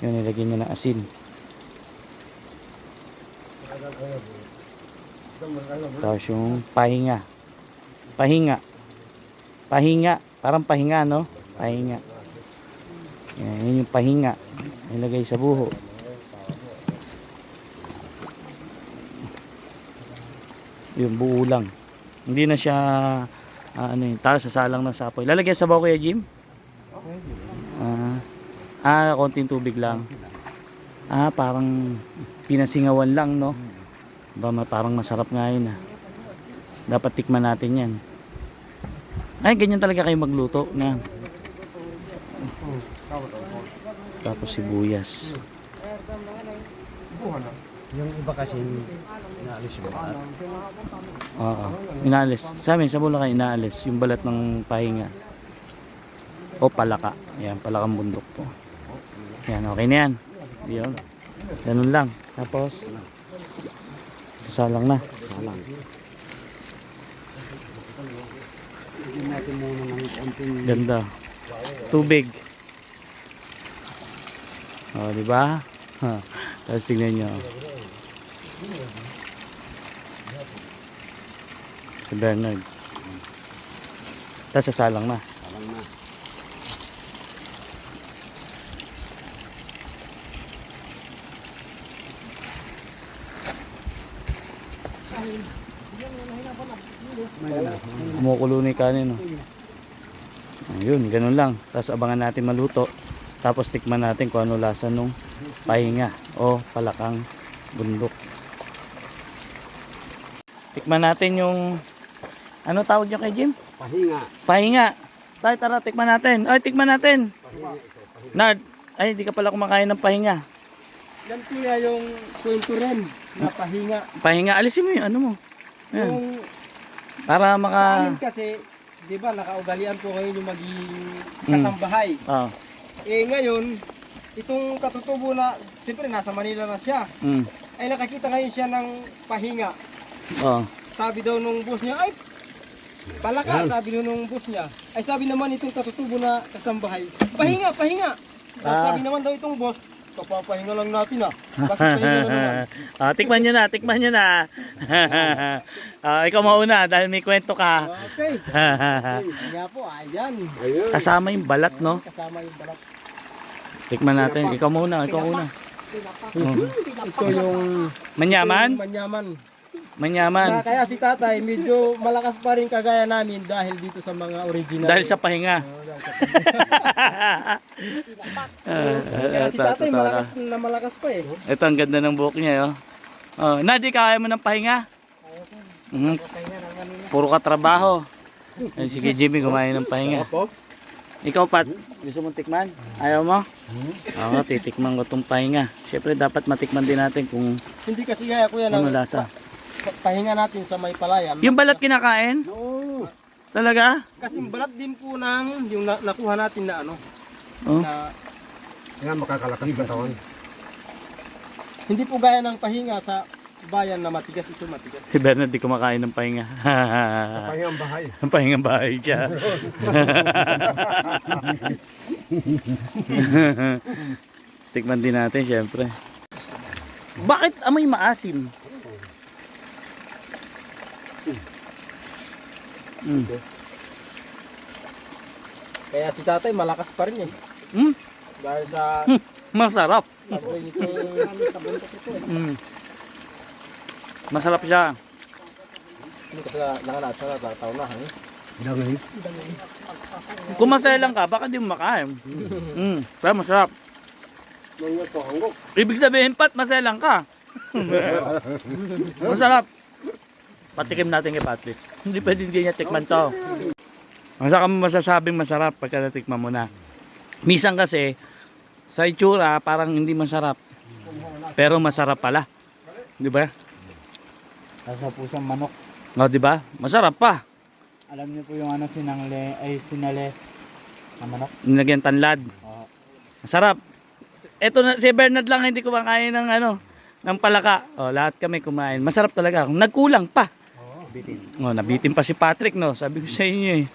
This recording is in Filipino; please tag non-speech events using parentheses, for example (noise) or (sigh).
Yun, nilagyan niya ng asin. Tapos yung pahinga. Pahinga. Pahinga. Parang pahinga, no? Pahinga. Yan, yun yung pahinga. Nilagay sa buho. Yung buo lang. Hindi na siya ah, ano yun, taas sasalang ng sapoy. Lalagyan sa bawo kuya Jim? Ah, ah, konting tubig lang. Ah, parang pinasingawan lang, no? Ba, parang masarap nga yun, ah. Dapat tikman natin yan. Ay, ganyan talaga kayo magluto. Na. Tapos sibuyas. Yung iba kasi naalis yung balat. Oo. Inaalis. Sa amin, sa Bulacan, inaalis. Yung balat ng pahinga. O palaka. Yan, palakang bundok po. Yan, okay na yan. Yun. Ganun lang. Tapos, sasalang na. Salang. Ganda. Tubig. O, di ba? Tapos tignan nyo. Si Bernard. Tapos sasalang na. salang na. Kumukulo na yung kanin. Oh. Ayun, ganun lang. Tapos abangan natin maluto. Tapos tikman natin kung ano lasa nung pahinga o palakang bundok. Tikman natin yung ano tawag niya kay Jim? Pahinga. Pahinga. Tayo tara tikman natin. Ay tikman natin. Nard, ay hindi ka pala kumakain ng pahinga. Yan kuya yung kwento rin na pahinga. Pahinga, alisin mo yung ano mo. Yan. Yung Para maka amin kasi, di ba, nakaugalian ko ngayon yung maging Mm. kasambahay. Ah, Eh ngayon, itong katutubo na, siyempre nasa Manila na siya, mm. ay nakakita ngayon siya ng pahinga. Oh. Sabi daw nung boss niya, ay, palaka, sabi daw nung boss niya. Ay sabi naman itong katutubo na kasambahay, pahinga, pahinga. Ah. Sabi naman daw itong boss, kapapahinga lang natin ah. (laughs) (laughs) Ah, tikman nyo na, tikman nyo na. (laughs) ah, ikaw mauna dahil may kwento ka. Okay. Kaya po, ayan. Ayun. Kasama yung balat, no? Kasama yung balat. Tikman natin. Ikaw muna, ikaw muna. Oh. Ito yung Manyaman? yung manyaman. Manyaman. Na, kaya si tatay medyo malakas pa rin kagaya namin dahil dito sa mga original. Dahil sa pahinga. Oo, dahil sa- (laughs) Kaya si tatay malakas na malakas pa eh. Ito ang ganda ng buhok niya, oh. Oh, Nadi, kaya mo ng pahinga? Mhm. Puro ka trabaho. Ay, sige Jimmy, kumain ng pahinga. Ikaw Pat, gusto mong tikman? Ayaw mo? Oo, titikman ko itong pahinga. Siyempre dapat matikman din natin kung Hindi kasi kaya kuya ano na lasa. Pahinga natin sa may palaya. Yung balat kinakain? Oo. Talaga? Kasi balat din po ng yung na, nakuha natin na ano Oh. na Nga makakalakas yung katawan. hindi po gaya ng pahinga sa bayan na matigas ito matigas. Si Bernard di kumakain ng pahinga. Pahinga ang bahay. Ang pahingang bahay siya. (laughs) Tikman din natin syempre. Bakit amoy maasim? Mm. Kaya si tatay malakas pa rin eh. Mm. Dahil sa Masarap. ito eh. Mm. Masarap siya. Hindi kasi nangalat sa tao na eh. Dangay. Kung masaya lang ka, baka di mo makain. Mm. Pero masarap. Ibig sabihin, Pat, masaya lang ka. (laughs) Masarap. Patikim natin kay Patrick. (laughs) Hindi pwede hindi niya tikman to. Ang saka mo masasabing masarap pagka natikman mo na. Minsan kasi, sa itsura, parang hindi masarap. Pero masarap pala. Di ba? Nasa pusang manok. O, di ba? Masarap pa. Alam niyo po yung ano sinangle ay sinale na manok. Nilagyan tanlad. Oo. Masarap. Ito na, si Bernard lang hindi kumakain ng ano, ng palaka. O, lahat kami kumain. Masarap talaga. Nagkulang pa. Bitin. Oh, nabitin pa si Patrick, no? Sabi ko sa inyo eh.